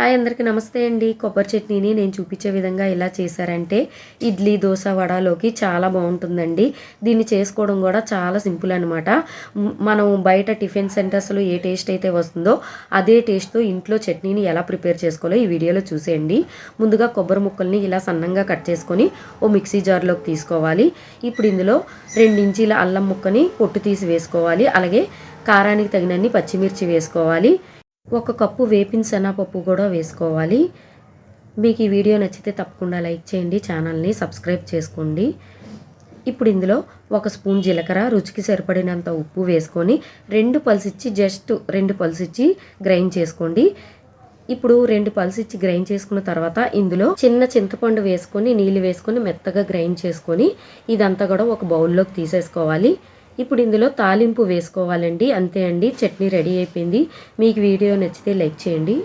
Hi అందరికీ నమస్తే అండి. కొబ్బరి చట్నీని నేను చూపించే విధంగా ఎలా చేశారంటే ఇడ్లీ దోశ వడలోకి చాలా బాగుంటుందండి. దీన్ని చేసుకోవడం కూడా చాలా సింపుల్ అనమాట మనం బయట టిఫిన్ సెంటర్స్లో ఏ టేస్ట్ అయితే వస్తుందో అదే టేస్ట్తో ఇంట్లో చట్నీని ఎలా ప్రిపేర్ చేసుకోవాలో ఈ వీడియోలో చూసేయండి. ముందుగా కొబ్బరి ముక్కల్ని ఇలా సన్నంగా కట్ చేసుకొని ఓ మిక్సీ జార్లోకి తీసుకోవాలి. ఇప్పుడు ఇందులో రెండు ఇంచీల అల్లం ముక్కని పొట్టు తీసి వేసుకోవాలి. అలాగే కారానికి తగినన్ని పచ్చిమిర్చి వేసుకోవాలి. ఒక కప్పు వేపిన శనగపప్పు కూడా వేసుకోవాలి. మీకు ఈ వీడియో నచ్చితే తప్పకుండా లైక్ చేయండి ఛానల్ని సబ్స్క్రైబ్ చేసుకోండి. ఇప్పుడు ఇందులో ఒక స్పూన్ జీలకర్ర రుచికి సరిపడినంత ఉప్పు వేసుకొని రెండు పల్సిచ్చి జస్ట్ రెండు పల్సిచ్చి గ్రైండ్ చేసుకోండి. ఇప్పుడు రెండు పల్సిచ్చి గ్రైండ్ చేసుకున్న తర్వాత ఇందులో చిన్న చింతపండు వేసుకొని నీళ్ళు వేసుకొని మెత్తగా గ్రైండ్ చేసుకొని ఇదంతా కూడా ఒక బౌల్లోకి తీసేసుకోవాలి. ఇప్పుడు ఇందులో తాలింపు వేసుకోవాలండి. అంతే అండి. చట్నీ రెడీ అయిపోయింది. మీకు వీడియో నచ్చితే లైక్ చేయండి.